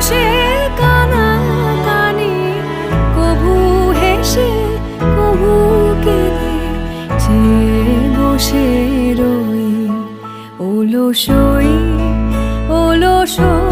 বসে কানা কানি কবু হেসে কবু কেঁদে যে বসে রই ওলসই ওলসই